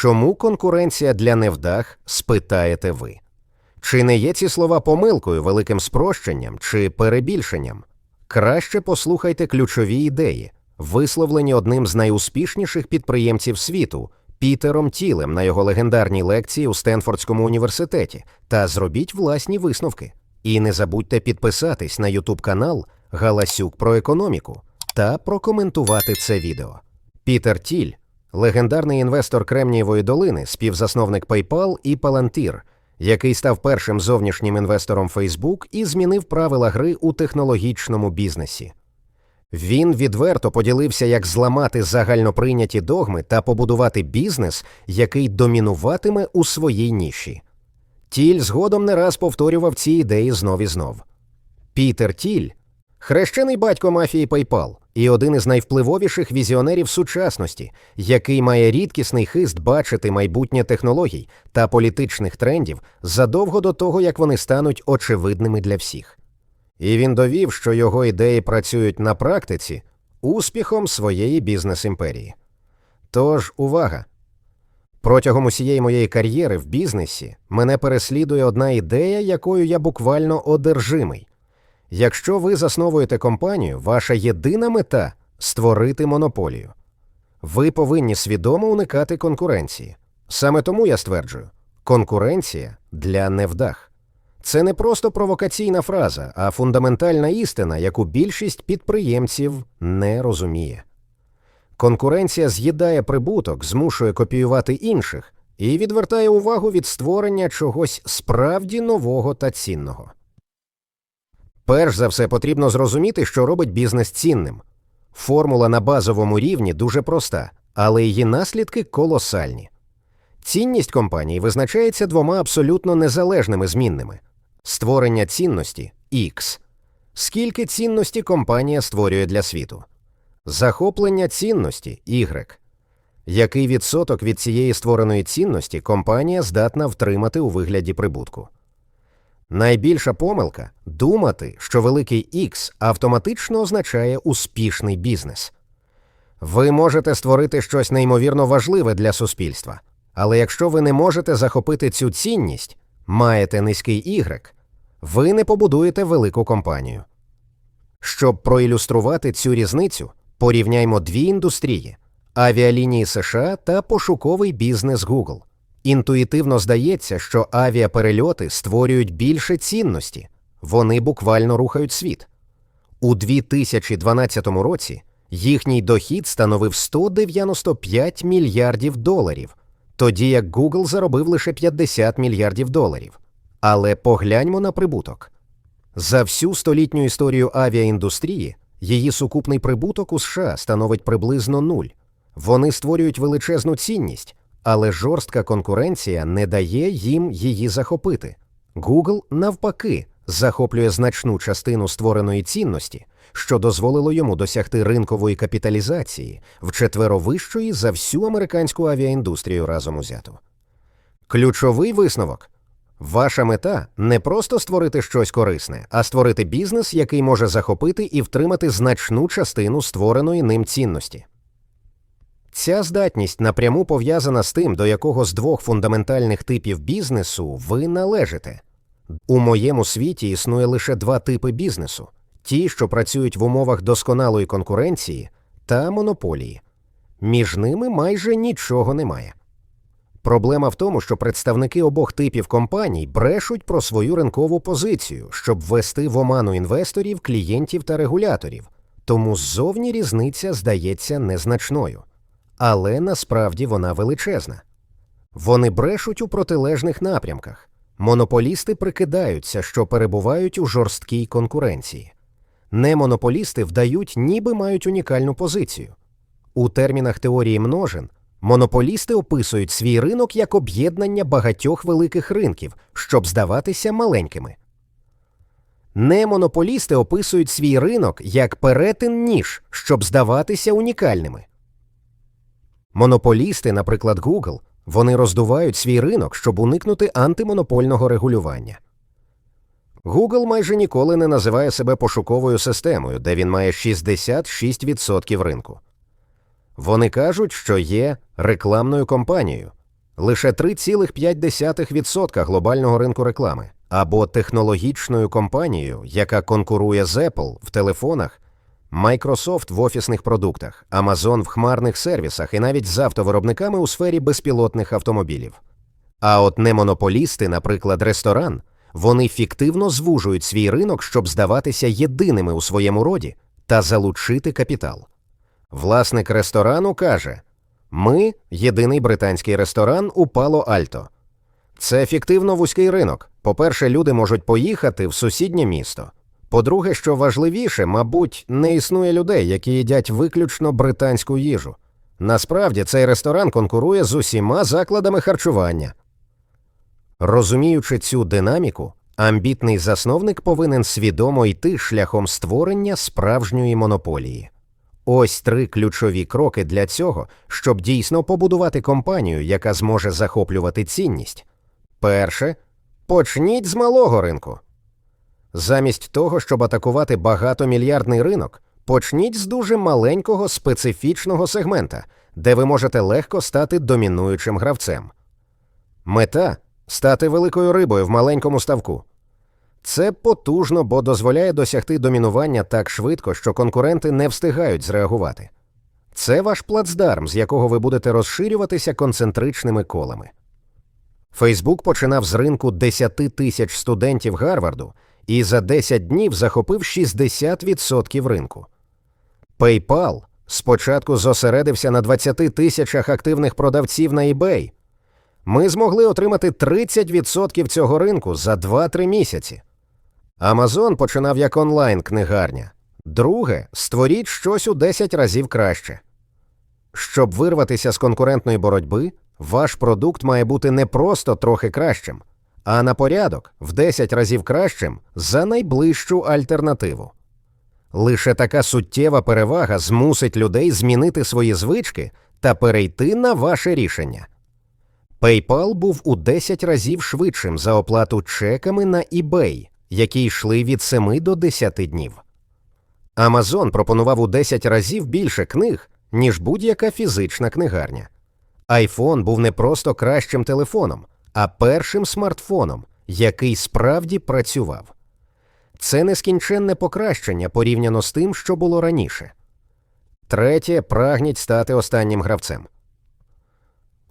Чому конкуренція для невдах? спитаєте ви. Чи не є ці слова помилкою, великим спрощенням чи перебільшенням? Краще послухайте ключові ідеї, висловлені одним з найуспішніших підприємців світу Пітером Тілем на його легендарній лекції у Стенфордському університеті, та зробіть власні висновки. І не забудьте підписатись на YouTube канал Галасюк про економіку та прокоментувати це відео. Пітер Тіль, легендарний інвестор Кремнієвої долини, співзасновник PayPal і Palantir, який став першим зовнішнім інвестором Facebook і змінив правила гри у технологічному бізнесі. Він відверто поділився, як зламати загальноприйняті догми та побудувати бізнес, який домінуватиме у своїй ніші. Тіль згодом не раз повторював ці ідеї знов і знов. Пітер Тіль хрещений батько мафії PayPal і один із найвпливовіших візіонерів сучасності, який має рідкісний хист бачити майбутнє технологій та політичних трендів задовго до того, як вони стануть очевидними для всіх. І він довів, що його ідеї працюють на практиці успіхом своєї бізнес-імперії. Тож, увага! Протягом усієї моєї кар'єри в бізнесі мене переслідує одна ідея, якою я буквально одержимий. Якщо ви засновуєте компанію, ваша єдина мета створити монополію. Ви повинні свідомо уникати конкуренції. Саме тому я стверджую, конкуренція для невдах. Це не просто провокаційна фраза, а фундаментальна істина, яку більшість підприємців не розуміє. Конкуренція з'їдає прибуток, змушує копіювати інших і відвертає увагу від створення чогось справді нового та цінного. Перш за все потрібно зрозуміти, що робить бізнес цінним. Формула на базовому рівні дуже проста, але її наслідки колосальні. Цінність компанії визначається двома абсолютно незалежними змінними створення цінності X. Скільки цінності компанія створює для світу, захоплення цінності Y. Який відсоток від цієї створеної цінності компанія здатна втримати у вигляді прибутку? Найбільша помилка думати, що великий X автоматично означає успішний бізнес. Ви можете створити щось неймовірно важливе для суспільства, але якщо ви не можете захопити цю цінність, маєте низький Y, ви не побудуєте велику компанію. Щоб проілюструвати цю різницю, порівняймо дві індустрії авіалінії США та пошуковий бізнес Google. Інтуїтивно здається, що авіаперельоти створюють більше цінності, вони буквально рухають світ. У 2012 році їхній дохід становив 195 мільярдів доларів, тоді як Google заробив лише 50 мільярдів доларів. Але погляньмо на прибуток. За всю столітню історію авіаіндустрії її сукупний прибуток у США становить приблизно нуль. Вони створюють величезну цінність, але жорстка конкуренція не дає їм її захопити. Google, навпаки, захоплює значну частину створеної цінності, що дозволило йому досягти ринкової капіталізації вчетверо вищої за всю американську авіаіндустрію разом узяту. Ключовий висновок. Ваша мета не просто створити щось корисне, а створити бізнес, який може захопити і втримати значну частину створеної ним цінності. Ця здатність напряму пов'язана з тим, до якого з двох фундаментальних типів бізнесу ви належите. У моєму світі існує лише два типи бізнесу: ті, що працюють в умовах досконалої конкуренції, та монополії. Між ними майже нічого немає. Проблема в тому, що представники обох типів компаній брешуть про свою ринкову позицію, щоб ввести в оману інвесторів, клієнтів та регуляторів, тому ззовні різниця здається незначною. Але насправді вона величезна. Вони брешуть у протилежних напрямках. Монополісти прикидаються, що перебувають у жорсткій конкуренції. Немонополісти вдають, ніби мають унікальну позицію. У термінах теорії множин монополісти описують свій ринок як об'єднання багатьох великих ринків, щоб здаватися маленькими. Немонополісти описують свій ринок як перетин ніж, щоб здаватися унікальними. Монополісти, наприклад, Google, вони роздувають свій ринок, щоб уникнути антимонопольного регулювання. Google майже ніколи не називає себе пошуковою системою, де він має 66% ринку. Вони кажуть, що є рекламною компанією, лише 3,5% глобального ринку реклами, або технологічною компанією, яка конкурує з Apple в телефонах, Microsoft в офісних продуктах, Amazon в хмарних сервісах і навіть з автовиробниками у сфері безпілотних автомобілів. А от немонополісти, наприклад, ресторан, вони фіктивно звужують свій ринок, щоб здаватися єдиними у своєму роді та залучити капітал. Власник ресторану каже: Ми єдиний британський ресторан у Пало Альто. Це фіктивно вузький ринок. По-перше, люди можуть поїхати в сусіднє місто. По-друге, що важливіше, мабуть, не існує людей, які їдять виключно британську їжу. Насправді цей ресторан конкурує з усіма закладами харчування. Розуміючи цю динаміку, амбітний засновник повинен свідомо йти шляхом створення справжньої монополії. Ось три ключові кроки для цього, щоб дійсно побудувати компанію, яка зможе захоплювати цінність. Перше почніть з малого ринку. Замість того, щоб атакувати багатомільярдний ринок, почніть з дуже маленького специфічного сегмента, де ви можете легко стати домінуючим гравцем. Мета стати великою рибою в маленькому ставку. Це потужно, бо дозволяє досягти домінування так швидко, що конкуренти не встигають зреагувати. Це ваш плацдарм, з якого ви будете розширюватися концентричними колами. Фейсбук починав з ринку 10 тисяч студентів Гарварду і за 10 днів захопив 60% ринку. PayPal спочатку зосередився на 20 тисячах активних продавців на eBay. Ми змогли отримати 30% цього ринку за 2-3 місяці. Amazon починав як онлайн-книгарня. Друге, створіть щось у 10 разів краще. Щоб вирватися з конкурентної боротьби, ваш продукт має бути не просто трохи кращим, а на порядок в 10 разів кращим за найближчу альтернативу. Лише така суттєва перевага змусить людей змінити свої звички та перейти на ваше рішення. PayPal був у 10 разів швидшим за оплату чеками на eBay, які йшли від 7 до 10 днів. Amazon пропонував у 10 разів більше книг, ніж будь-яка фізична книгарня. iPhone був не просто кращим телефоном, а першим смартфоном, який справді працював. Це нескінченне покращення порівняно з тим, що було раніше. Третє прагніть стати останнім гравцем.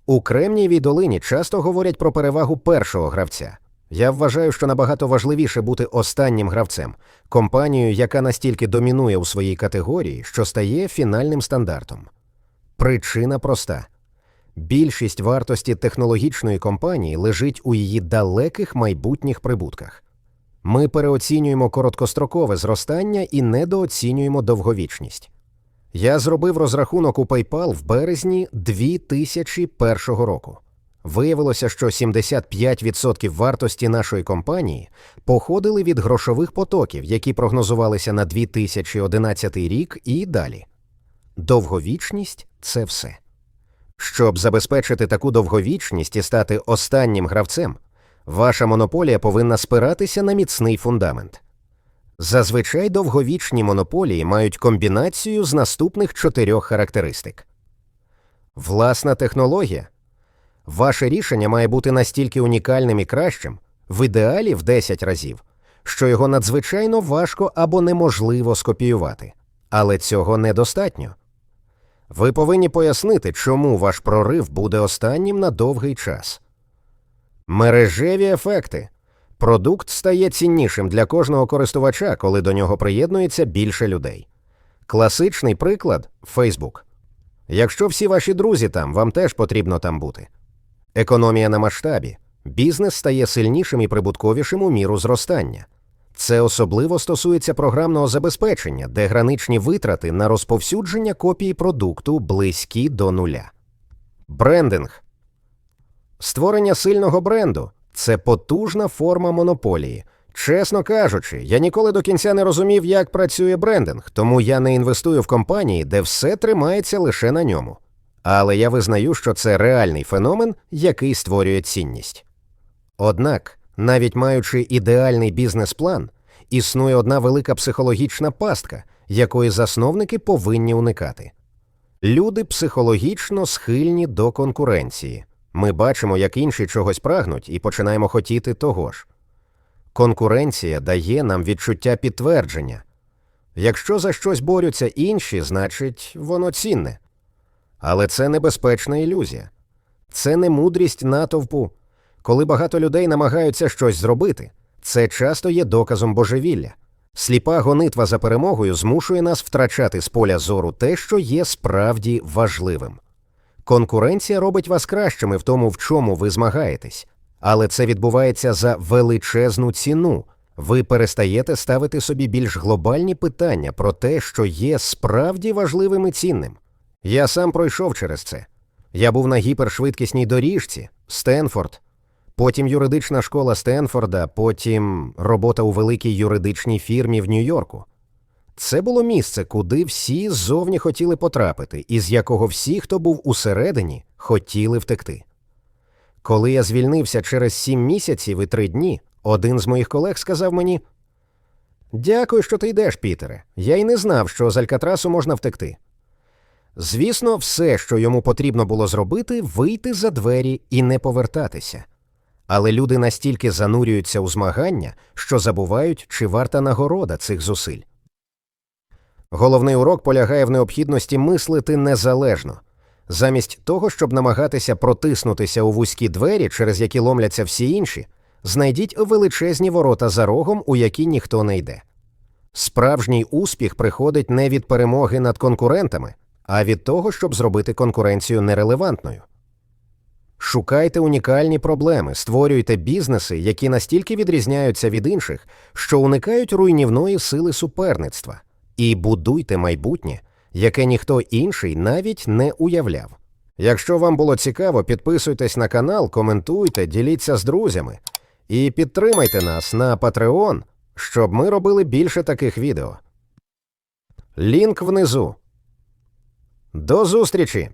У Кремнієвій долині часто говорять про перевагу першого гравця. Я вважаю, що набагато важливіше бути останнім гравцем, компанією, яка настільки домінує у своїй категорії, що стає фінальним стандартом. Причина проста більшість вартості технологічної компанії лежить у її далеких майбутніх прибутках. Ми переоцінюємо короткострокове зростання і недооцінюємо довговічність. Я зробив розрахунок у PayPal в березні 2001 року. Виявилося, що 75% вартості нашої компанії походили від грошових потоків, які прогнозувалися на 2011 рік і далі. Довговічність це все. Щоб забезпечити таку довговічність і стати останнім гравцем, ваша монополія повинна спиратися на міцний фундамент. Зазвичай довговічні монополії мають комбінацію з наступних чотирьох характеристик: власна технологія. Ваше рішення має бути настільки унікальним і кращим, в ідеалі в 10 разів, що його надзвичайно важко або неможливо скопіювати. Але цього недостатньо. Ви повинні пояснити, чому ваш прорив буде останнім на довгий час. Мережеві ефекти. Продукт стає ціннішим для кожного користувача, коли до нього приєднується більше людей. Класичний приклад Facebook. Якщо всі ваші друзі там, вам теж потрібно там бути. Економія на масштабі. Бізнес стає сильнішим і прибутковішим у міру зростання. Це особливо стосується програмного забезпечення, де граничні витрати на розповсюдження копії продукту близькі до нуля. Брендинг. Створення сильного бренду це потужна форма монополії. Чесно кажучи, я ніколи до кінця не розумів, як працює брендинг, тому я не інвестую в компанії, де все тримається лише на ньому. Але я визнаю, що це реальний феномен, який створює цінність. Однак, навіть маючи ідеальний бізнес-план, існує одна велика психологічна пастка, якої засновники повинні уникати. Люди психологічно схильні до конкуренції. Ми бачимо, як інші чогось прагнуть, і починаємо хотіти того ж. Конкуренція дає нам відчуття підтвердження. Якщо за щось борються інші, значить воно цінне. Але це небезпечна ілюзія. Це не мудрість натовпу. Коли багато людей намагаються щось зробити, це часто є доказом божевілля. Сліпа гонитва за перемогою змушує нас втрачати з поля зору те, що є справді важливим. Конкуренція робить вас кращими в тому, в чому ви змагаєтесь, але це відбувається за величезну ціну. Ви перестаєте ставити собі більш глобальні питання про те, що є справді важливим і цінним. Я сам пройшов через це. Я був на гіпершвидкісній доріжці, Стенфорд, потім юридична школа Стенфорда, потім робота у великій юридичній фірмі в Нью-Йорку. Це було місце, куди всі ззовні хотіли потрапити, і з якого всі, хто був усередині, хотіли втекти. Коли я звільнився через сім місяців і три дні, один з моїх колег сказав мені: Дякую, що ти йдеш, Пітере. Я й не знав, що з Алькатрасу можна втекти. Звісно, все, що йому потрібно було зробити, вийти за двері і не повертатися. Але люди настільки занурюються у змагання, що забувають, чи варта нагорода цих зусиль. Головний урок полягає в необхідності мислити незалежно. Замість того, щоб намагатися протиснутися у вузькі двері, через які ломляться всі інші, знайдіть величезні ворота за рогом, у які ніхто не йде. Справжній успіх приходить не від перемоги над конкурентами, а від того, щоб зробити конкуренцію нерелевантною. Шукайте унікальні проблеми, створюйте бізнеси, які настільки відрізняються від інших, що уникають руйнівної сили суперництва, і будуйте майбутнє, яке ніхто інший навіть не уявляв. Якщо вам було цікаво, підписуйтесь на канал, коментуйте, діліться з друзями і підтримайте нас на Patreon, щоб ми робили більше таких відео. Лінк внизу. До зустрічі!